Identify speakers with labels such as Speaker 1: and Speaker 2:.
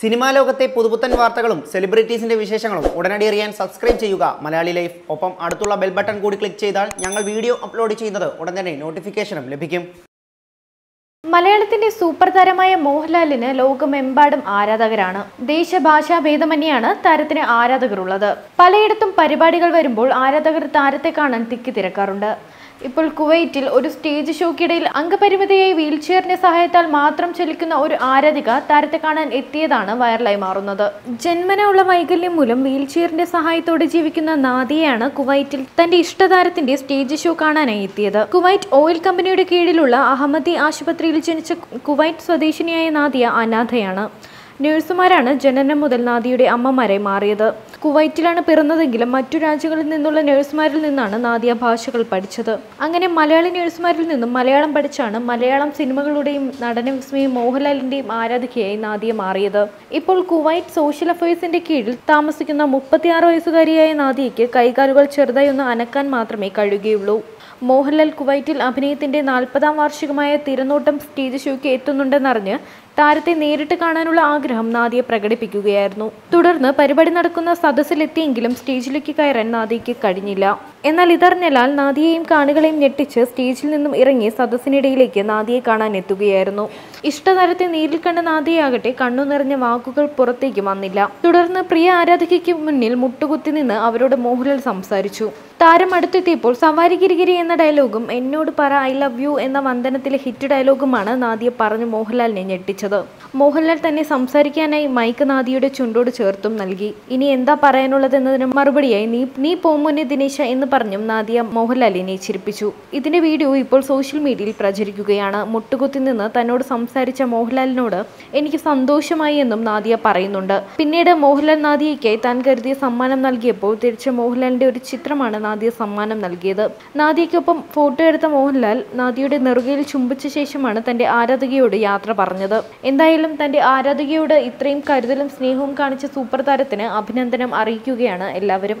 Speaker 1: Cinema ലോകത്തെ പുതുപുത്തൻ വാർത്തകളും സെലിബ്രിറ്റീസിന്റെ വിശേഷങ്ങളും ഉടനടി അറിയാൻ സബ്സ്ക്രൈബ് ചെയ്യുക. മലയാളി ലൈഫ്. ഒപ്പം അടുത്തുള്ള ബെൽ ബട്ടൺ കൂടി ക്ലിക്ക് ചെയ്താൽ ഞങ്ങൾ വീഡിയോ അപ്ലോഡ് ചെയ്യുന്നത് ഉടൻ തന്നെ നോട്ടിഫിക്കേഷനും ലഭിക്കും.
Speaker 2: മലയാളത്തിന്റെ സൂപ്പർ താരമായ മോഹൻലാലിന് ലോകമെമ്പാടും ആരാധകരാണ്. ദേശഭാഷാ ഭേദമന്യാണ് താരത്തിന് ആരാധകരുള്ളത്. പലയിടത്തും പരിപാടികൾ വരുമ്പോൾ ആരാധകർ താരത്തെ കാണാൻ തിക്കി തിരക്കാറുണ്ട്. ഇപ്പോൾ കുവൈറ്റിൽ ഒരു സ്റ്റേജ് ഷോക്കിടയിൽ അംഗപരിമിതയായി വീൽചെയറിന്റെ സഹായത്താൽ മാത്രം ചലിക്കുന്ന ഒരു ആരാധിക താരത്തെ കാണാൻ എത്തിയതാണ് വൈറലായി മാറുന്നത്. ജന്മന ഉള്ള വൈകല്യം മൂലം വീൽചെയറിന്റെ സഹായത്തോടെ ജീവിക്കുന്ന നാദിയയാണ് കുവൈറ്റിൽ തന്റെ ഇഷ്ടതാരത്തിന്റെ സ്റ്റേജ് ഷോ കാണാനായി എത്തിയത്. കുവൈറ്റ് ഓയിൽ കമ്പനിയുടെ കീഴിലുള്ള അഹമ്മദി ആശുപത്രിയിൽ ജനിച്ച കുവൈറ്റ് സ്വദേശിനിയായ നാദിയ അനാഥയാണ്. നഴ്സുമാരാണ് ജനനം മുതൽ നാദിയുടെ അമ്മമാരെ മാറിയത്. കുവൈറ്റിലാണ് പിറന്നതെങ്കിലും മറ്റു രാജ്യങ്ങളിൽ നിന്നുള്ള നഴ്സുമാരിൽ നിന്നാണ് നാദിയ ഭാഷകൾ പഠിച്ചത്. അങ്ങനെ മലയാളി നഴ്സുമാരിൽ നിന്നും മലയാളം പഠിച്ചാണ് മലയാളം സിനിമകളുടെയും നടന വിസ്മയും മോഹൻലാലിന്റെയും ആരാധികയായി നാദിയ മാറിയത്. ഇപ്പോൾ കുവൈറ്റ് സോഷ്യൽ അഫയേഴ്സിന്റെ കീഴിൽ താമസിക്കുന്ന മുപ്പത്തിയാറ് വയസ്സുകാരിയായ നാദിയയ്ക്ക് കൈകാലുകൾ ചെറുതായി ഒന്ന് അനക്കാൻ മാത്രമേ കഴിയുകയുള്ളൂ. മോഹൻലാൽ കുവൈറ്റിൽ അഭിനയത്തിന്റെ നാൽപ്പതാം വാർഷികമായ തിരനോട്ടം സ്റ്റേജ് ഷോയ്ക്ക് എത്തുന്നുണ്ടെന്നറിഞ്ഞ് താരത്തെ നേരിട്ട് കാണാനുള്ള ആഗ്രഹം നാദിയ പ്രകടിപ്പിക്കുകയായിരുന്നു. തുടർന്ന് പരിപാടി നടക്കുന്ന സദസ്സിലെത്തിയെങ്കിലും സ്റ്റേജിലേക്ക് കയറാൻ നാദിയയ്ക്ക് കഴിഞ്ഞില്ല. എന്നാൽ ഇതറിഞ്ഞാൽ നാദിയെയും കാണികളെയും ഞെട്ടിച്ച് സ്റ്റേജിൽ നിന്നും ഇറങ്ങി സദസ്സിനിടയിലേക്ക് നാദിയെ കാണാൻ എത്തുകയായിരുന്നു. ഇഷ്ടതാരത്തെ നേരിൽ കണ്ട നാദിയാകട്ടെ കണ്ണു നിറഞ്ഞ വാക്കുകൾ പുറത്തേക്ക് വന്നില്ല. തുടർന്ന് പ്രിയ ആരാധികയ്ക്ക് മുന്നിൽ മുട്ടുകുത്തി നിന്ന് അവരോട് മോഹൻലാൽ സംസാരിച്ചു. താരം അടുത്തെത്തിയപ്പോൾ സവാരി ഗിരിഗിരി എന്ന ഡയലോഗും എന്നോട് പറ ഐ ലവ് യു എന്ന വന്ദനത്തിലെ ഹിറ്റ് ഡയലോഗുമാണ് നാദിയ പറഞ്ഞു മോഹൻലാലിനെ ഞെട്ടിച്ചത്. മോഹൻലാൽ തന്നെ സംസാരിക്കാനായി മൈക്ക് നാദിയുടെ ചുണ്ടോട് ചേർത്തും നൽകി. ഇനി എന്താ പറയാനുള്ളതെന്നതിന് മറുപടിയായി നീ നീ പോമുന്നെ ദിനേശ എന്ന് പറഞ്ഞും നാദിയ മോഹൻലാലിനെ ചിരിപ്പിച്ചു. ഇതിന്റെ വീഡിയോ ഇപ്പോൾ സോഷ്യൽ മീഡിയയിൽ പ്രചരിക്കുകയാണ്. മുട്ടുകുത്തി നിന്ന് തന്നോട് സംസാരിച്ച മോഹൻലാലിനോട് എനിക്ക് സന്തോഷമായി എന്നും നാദിയ പറയുന്നുണ്ട്. പിന്നീട് മോഹൻലാൽ നാദിയയ്ക്കായി താൻ കരുതിയ സമ്മാനം നൽകിയപ്പോൾ തിരിച്ച് മോഹൻലാലിന്റെ ഒരു ചിത്രമാണ് നാദിയ സമ്മാനം നൽകിയത്. നാദിയയ്ക്കൊപ്പം ഫോട്ടോ എടുത്ത മോഹൻലാൽ നാദിയുടെ നെറുകയിൽ ചുംബിച്ച ശേഷമാണ് തന്റെ ആരാധകയോട് യാത്ര പറഞ്ഞത്. എന്തായാലും തന്റെ ആരാധകയോട് ഇത്രയും കരുതലും സ്നേഹവും കാണിച്ച സൂപ്പർ താരത്തിന് അഭിനന്ദനം അറിയിക്കുകയാണ് എല്ലാവരും.